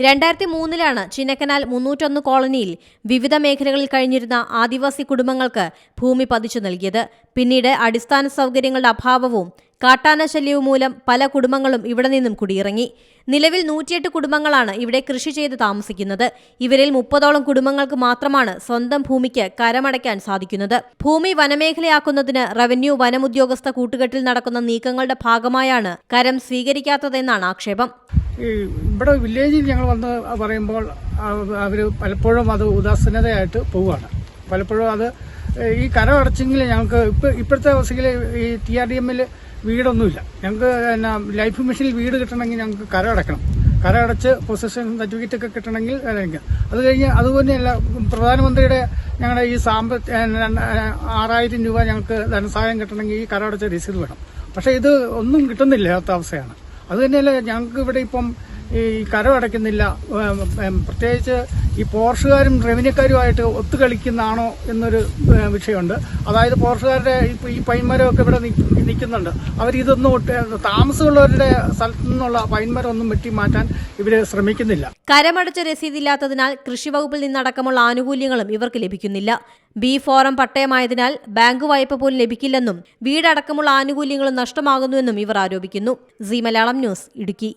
രണ്ടായിരത്തി മൂന്നിലാണ് ചിന്നക്കനാൽ മുന്നൂറ്റൊന്ന് കോളനിയിൽ വിവിധ മേഖലകളിൽ കഴിഞ്ഞിരുന്ന ആദിവാസി കുടുംബങ്ങൾക്ക് ഭൂമി പതിച്ചു നൽകിയത്. പിന്നീട് അടിസ്ഥാന സൗകര്യങ്ങളുടെ അഭാവവും കാട്ടാന ശല്യവും മൂലം പല കുടുംബങ്ങളും ഇവിടെ നിന്നും കുടിയിറങ്ങി. നിലവിൽ നൂറ്റിയെട്ട് കുടുംബങ്ങളാണ് ഇവിടെ കൃഷി ചെയ്ത് താമസിക്കുന്നത്. ഇവരിൽ മുപ്പതോളം കുടുംബങ്ങൾക്ക് മാത്രമാണ് സ്വന്തം ഭൂമിക്ക് കരമടയ്ക്കാൻ സാധിക്കുന്നത്. ഭൂമി വനമേഖലയാക്കുന്നതിന് റവന്യൂ വനമുദ്യോഗസ്ഥ കൂട്ടുകെട്ടിൽ നടക്കുന്ന നീക്കങ്ങളുടെ ഭാഗമായാണ് കരം സ്വീകരിക്കാത്തതെന്നാണ് ആക്ഷേപം. ഇവിടെ വില്ലേജിൽ ഞങ്ങൾ വന്ന് പറയുമ്പോൾ അവർ പലപ്പോഴും അത് ഉദാസീനതയായിട്ട് പോവുകയാണ്. പലപ്പോഴും അത് ഈ കരം അടച്ചെങ്കിൽ ഞങ്ങൾക്ക് ഇപ്പം ഇപ്പോഴത്തെ അവസ്ഥയിൽ ഈ ടി ആർ ഡി എമ്മിൽ വീടൊന്നുമില്ല. ഞങ്ങൾക്ക് എന്നാ ലൈഫ് മിഷനിൽ വീട് കിട്ടണമെങ്കിൽ ഞങ്ങൾക്ക് കരം അടയ്ക്കണം കരം അടച്ച് പൊസിഷൻ സർട്ടിഫിക്കറ്റ് ഒക്കെ കിട്ടണമെങ്കിൽ അത് കഴിഞ്ഞ് അതുപോലെയല്ല പ്രധാനമന്ത്രിയുടെ ഞങ്ങളുടെ ഈ സാമ്പ ആറായിരം രൂപ ഞങ്ങൾക്ക് ധനസഹായം കിട്ടണമെങ്കിൽ ഈ കരം അടച്ച രസീത് വേണം. പക്ഷേ ഇത് ഒന്നും കിട്ടുന്നില്ലാത്ത അവസ്ഥയാണ്. അത് തന്നെയല്ല ഞങ്ങൾക്ക് ഇവിടെ ഇപ്പം ഈ കരം അടയ്ക്കുന്നില്ല. ഏം, ഏം, പ്രത്യേകിച്ച് ഈ പോർഷുകാരും റവന്യൂക്കാരുമായിട്ട് ഒത്തുകളിക്കുന്നതാണോ എന്നൊരു വിഷയമുണ്ട്. അതായത് പോർഷുകാരുടെ ഈ പൈൻമരമൊക്കെ ഇവിടെ നിൽക്കുന്നുണ്ട്. അവരിതൊന്നും താമസമുള്ളവരുടെ സ്ഥലത്തു നിന്നുള്ള ഒന്നും വെട്ടി മാറ്റാൻ ഇവർ ശ്രമിക്കുന്നില്ല. കരമടച്ച രസീതില്ലാത്തതിനാൽ കൃഷിവകുപ്പിൽ നിന്നടക്കമുള്ള ആനുകൂല്യങ്ങളും ഇവർക്ക് ലഭിക്കുന്നില്ല. ബി ഫോറം പട്ടയമായതിനാൽ ബാങ്ക് വായ്പ പോലും ലഭിക്കില്ലെന്നും വീടടക്കമുള്ള ആനുകൂല്യങ്ങളും നഷ്ടമാകുന്നുവെന്നും ഇവർ ആരോപിക്കുന്നു. C Malayalam News Idukki.